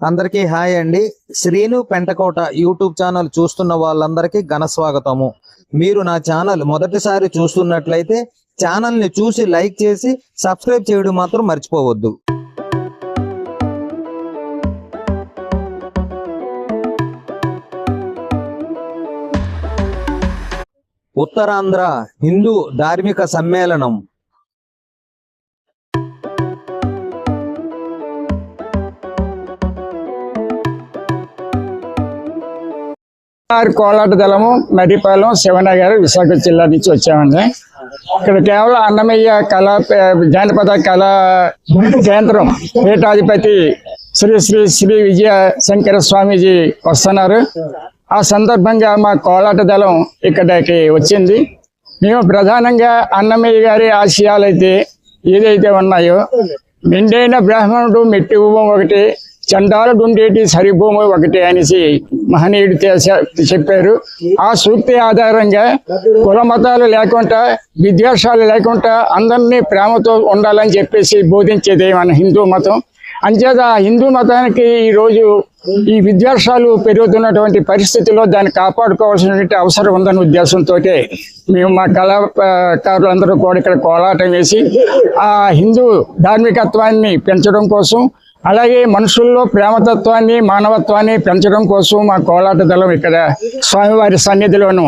అందరికీ హాయ్ అండి. Srinu Pentakota YouTube channel చూస్తున్న వాళ్ళందరికీ ఘన స్వాగతము. మీరు నా ఛానల్ మొదటిసారి చూస్తున్నట్లయితే ఛానల్ని చూసి లైక్ చేసి సబ్స్క్రైబ్ చేయడం మాత్రం మర్చిపోవద్దు. ఉత్తరాంధ్ర హిందూ ధార్మిక సమ్మేళనం. కోలాట దళము మర్రిపాలెం గారు విశాఖ జిల్లా నుంచి వచ్చామండి. ఇక్కడ కేవలం అన్నమయ్య కళా జానపద కళా కేంద్రం పీఠాధిపతి శ్రీ శ్రీ శ్రీ విజయ శంకర స్వామీజీ వస్తున్నారు. ఆ సందర్భంగా మా కోలాట దళం ఇక్కడికి వచ్చింది. మేము ప్రధానంగా అన్నమయ్య గారి ఆశయాలైతే ఏదైతే ఉన్నాయో మెండైన బ్రాహ్మణుడు మెట్టి భూమి ఒకటి చండాలుడు ఉండేటి సరిభూమి ఒకటి అనేసి మహనీయుడు చెప్పారు. ఆ సూక్తి ఆధారంగా కుల మతాలు లేకుండా విద్వేషాలు లేకుండా అందరినీ ప్రేమతో ఉండాలని చెప్పేసి బోధించేదే మన హిందూ మతం. అంచేత ఆ హిందూ మతానికి ఈరోజు ఈ విద్వేషాలు పెరుగుతున్నటువంటి పరిస్థితిలో దాన్ని కాపాడుకోవాల్సినటువంటి అవసరం ఉందన్న ఉద్దేశంతో మేము మా కళాకారులందరూ కూడా ఇక్కడ కోలాటం వేసి ఆ హిందూ ధార్మికత్వాన్ని పెంచడం కోసం అలాగే మనుషుల్లో ప్రేమతత్వాన్ని మానవత్వాన్ని పెంచడం కోసం మా కోలాట దళం ఇక్కడ స్వామివారి సన్నిధిలోను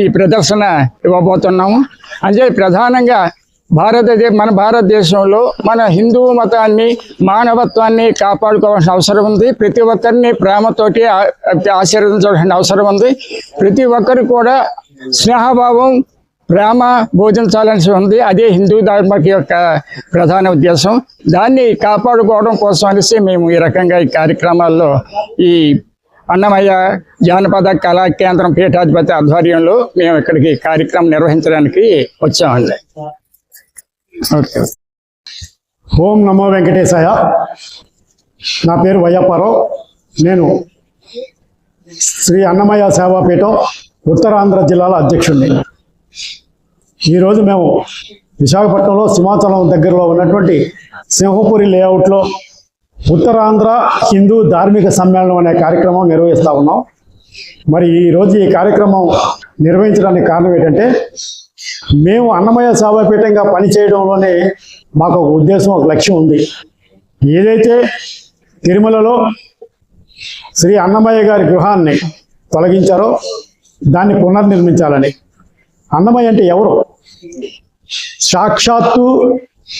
ఈ ప్రదర్శన ఇవ్వబోతున్నాము. అంటే ప్రధానంగా భారతదేశ మన భారతదేశంలో మన హిందూ మతాన్ని మానవత్వాన్ని కాపాడుకోవాల్సిన అవసరం ఉంది. ప్రతి ఒక్కరిని ప్రేమతోటి ఆశీర్వదించవలసిన అవసరం ఉంది. ప్రతి ఒక్కరు కూడా స్నేహభావం ప్రేమ బోధించాలని ఉంది. అదే హిందూ ధర్మకి యొక్క ప్రధాన ఉద్దేశం. దాన్ని కాపాడుకోవడం కోసం అనేసి మేము ఈ రకంగా ఈ కార్యక్రమాల్లో ఈ అన్నమయ్య జానపద కళా కేంద్రం పీఠాధిపతి ఆధ్వర్యంలో మేము ఇక్కడికి కార్యక్రమం నిర్వహించడానికి వచ్చామండి. ఓకే. ఓం నమో వెంకటేశాయ. నా పేరు వయ్యప్పారావు. నేను శ్రీ అన్నమయ్య సేవాపీఠం ఉత్తరాంధ్ర జిల్లాల అధ్యక్షుడిని. ఈరోజు మేము విశాఖపట్నంలో సింహాచలం దగ్గరలో ఉన్నటువంటి సింహపురి లేఅవుట్లో ఉత్తరాంధ్ర హిందూ ధార్మిక సమ్మేళనం అనే కార్యక్రమం నిర్వహిస్తూ ఉన్నాం. మరి ఈరోజు ఈ కార్యక్రమం నిర్వహించడానికి కారణం ఏంటంటే మేము అన్నమయ్య సేవాపీఠంగా పనిచేయడంలోనే మాకు ఒక ఉద్దేశం ఒక లక్ష్యం ఉంది. ఏదైతే తిరుమలలో శ్రీ అన్నమయ్య గారి గృహాన్ని తొలగించారో దాన్ని పునర్నిర్మించాలని. అన్నమయ్య అంటే ఎవరు? సాక్షాత్తు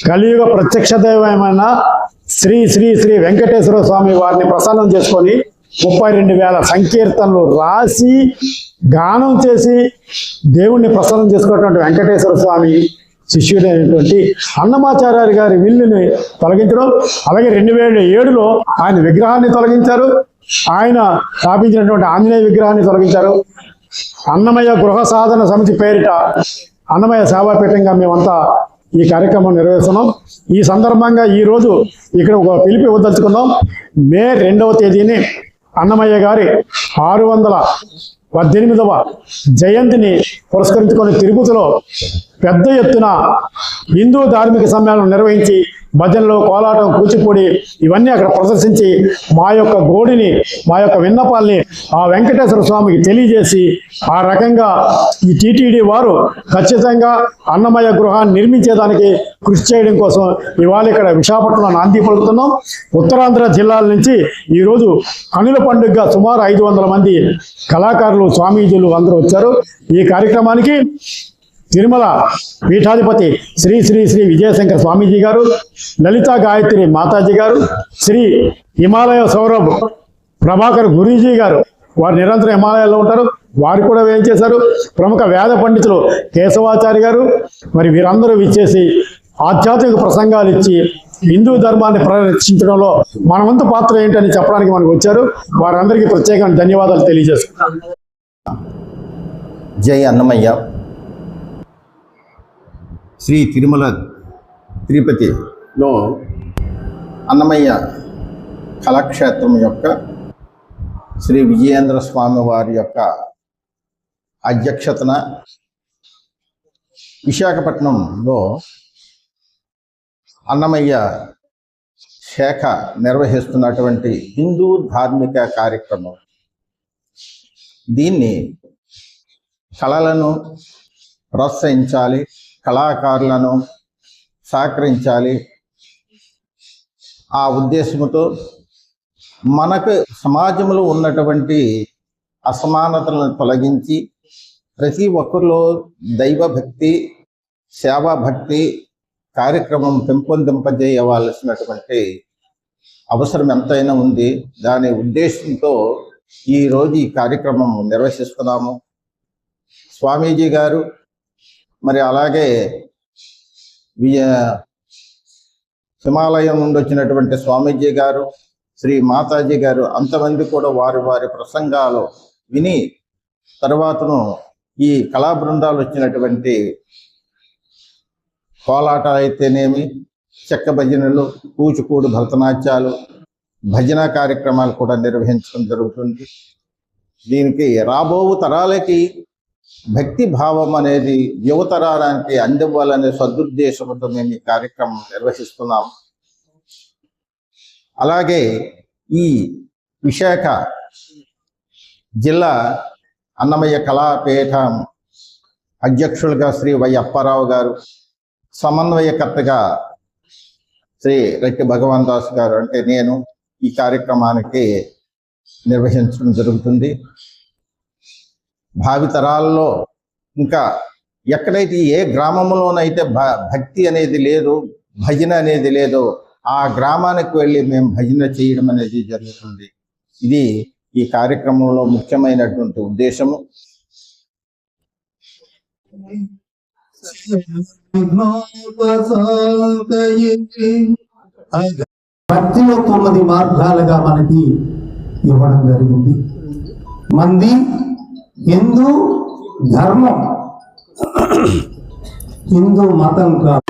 కలియుగ ప్రత్యక్ష దైవమైన శ్రీ శ్రీ శ్రీ వెంకటేశ్వర స్వామి వారిని ప్రసన్నం చేసుకొని ముప్పై రెండు వేల సంకీర్తనలు రాసి గానం చేసి దేవుణ్ణి ప్రసన్నం చేసుకున్నటువంటి వెంకటేశ్వర స్వామి శిష్యుడైనటువంటి అన్నమాచార్యారి గారి విల్లుని తొలగించడం అలాగే రెండు వేల ఏడులో ఆయన విగ్రహాన్ని తొలగించారు ఆయన స్థాపించినటువంటి ఆంజనేయ విగ్రహాన్ని తొలగించారు. అన్నమయ్య గృహ సాధన సమితి పేరిట అన్నమయ్య సేవాపీఠంగా మేమంతా ఈ కార్యక్రమం నిర్వహిస్తున్నాం. ఈ సందర్భంగా ఈరోజు ఇక్కడ ఒక పిలిపి ఇవ్వదలుచుకున్నాం. మే రెండవ తేదీని అన్నమయ్య గారి ఆరు వందల పద్దెనిమిదవ జయంతిని పురస్కరించుకొని తిరుపతిలో పెద్ద ఎత్తున హిందూ ధార్మిక సమ్మేళనం నిర్వహించి భజనలు కోలాటం కూచిపూడి ఇవన్నీ అక్కడ ప్రదర్శించి మా యొక్క గోడిని మా యొక్క విన్నపాల్ని ఆ వెంకటేశ్వర స్వామికి తెలియజేసి ఆ రకంగా ఈ టీటీడీ వారు ఖచ్చితంగా అన్నమయ గృహాన్ని నిర్మించేదానికి కృషి చేయడం కోసం ఇవాళ ఇక్కడ విశాఖపట్నంలో నాంది పలుకుతున్నాం. ఉత్తరాంధ్ర జిల్లాల నుంచి ఈరోజు కనుల పండుగగా సుమారు ఐదు వందల మంది కళాకారులు స్వామీజీలు అందరూ వచ్చారు. ఈ కార్యక్రమానికి తిరుమల పీఠాధిపతి శ్రీ శ్రీ శ్రీ విజయశంకర స్వామీజీ గారు లలితా గాయత్రి మాతాజీ గారు శ్రీ హిమాలయ సౌరభ్ ప్రభాకర్ గురూజీ గారు. వారు నిరంతరం హిమాలయాల్లో ఉంటారు. వారు కూడా ఏం చేశారు? ప్రముఖ వేద పండితులు కేశవాచారి గారు. మరి వీరందరూ ఇచ్చేసి ఆధ్యాత్మిక ప్రసంగాలు ఇచ్చి హిందూ ధర్మాన్ని ప్రదర్శించడంలో మన వంతు పాత్ర ఏంటని చెప్పడానికి మనకు వచ్చారు. వారందరికీ ప్రత్యేకమైన ధన్యవాదాలు తెలియజేస్తున్నాను జై అన్నమయ్య. శ్రీ తిరుమల తిరుపతిలో అన్నమయ్య కళాక్షేత్రం యొక్క శ్రీ విజయేంద్ర స్వామి వారి యొక్క అధ్యక్షతన విశాఖపట్నంలో అన్నమయ్య శాఖ నిర్వహిస్తున్నటువంటి హిందూ ధార్మిక కార్యక్రమం. దీన్ని కళలను ప్రోత్సహించాలి. కళాకారులను సహకరించాలి. ఆ ఉద్దేశంతో మనకు సమాజంలో ఉన్నటువంటి అసమానతలను తొలగించి ప్రతి ఒక్కరిలో దైవభక్తి సేవాభక్తి కార్యక్రమం పెంపొందింపజేయవలసినటువంటి అవసరం ఎంతైనా ఉంది. దాని ఉద్దేశంతో ఈరోజు ఈ కార్యక్రమం నిర్వహిస్తున్నాము. స్వామీజీ గారు మరి అలాగే విజయ హిమాలయం నుండి వచ్చినటువంటి స్వామీజీ గారు శ్రీ మాతాజీ గారు అంతమంది కూడా వారి వారి ప్రసంగాలు విని తర్వాతను ఈ కళా బృందాలు వచ్చినటువంటి కోలాట అయితేనేమి చెక్క భజనలు కూచిపూడి భరతనాట్యాలు భజన కార్యక్రమాలు కూడా నిర్వహించడం జరుగుతుంది. దీనికి రాబో తరాలకి భక్తి భావం అనేది యువతరానికి అందివ్వాలనే సదుద్దేశంతో మేము ఈ కార్యక్రమం నిర్వహిస్తున్నాం. అలాగే ఈ విశాఖ జిల్లా అన్నమయ్య కళాపీఠం అధ్యక్షులుగా శ్రీ వై అప్పారావు గారు సమన్వయకర్తగా శ్రీ రెడ్డి భగవాన్ దాస్ గారు అంటే నేను ఈ కార్యక్రమానికి నిర్వహించడం జరుగుతుంది. భావితరాల్లో ఇంకా ఎక్కడైతే ఏ గ్రామంలోనైతే భ భక్తి అనేది లేదు భజన అనేది లేదో ఆ గ్రామానికి వెళ్ళి మేము భజన చేయడం అనేది జరుగుతుంది. ఇది ఈ కార్యక్రమంలో ముఖ్యమైనటువంటి ఉద్దేశము. భక్తిలో తొమ్మిది మార్గాలుగా మనకి ఇవ్వడం జరిగింది. మంది హిందూ ధర్మం. హిందూ మతం కాదు.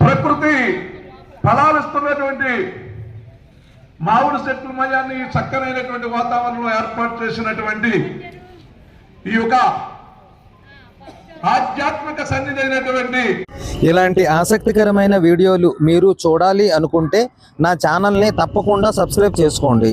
ప్రకృతి ఫలాలిస్తున్నటువంటి మామిడి చెట్ల మయాన్ని చక్కనైనటువంటి వాతావరణంలో ఏర్పాటు చేసినటువంటి ఈ యొక్క ఆధ్యాత్మిక సన్నిధి అయినటువంటి ఇలాంటి ఆసక్తికరమైన వీడియోలు మీరు చూడాలి అనుకుంటే నా ఛానల్ని తప్పకుండా సబ్స్క్రైబ్ చేసుకోండి.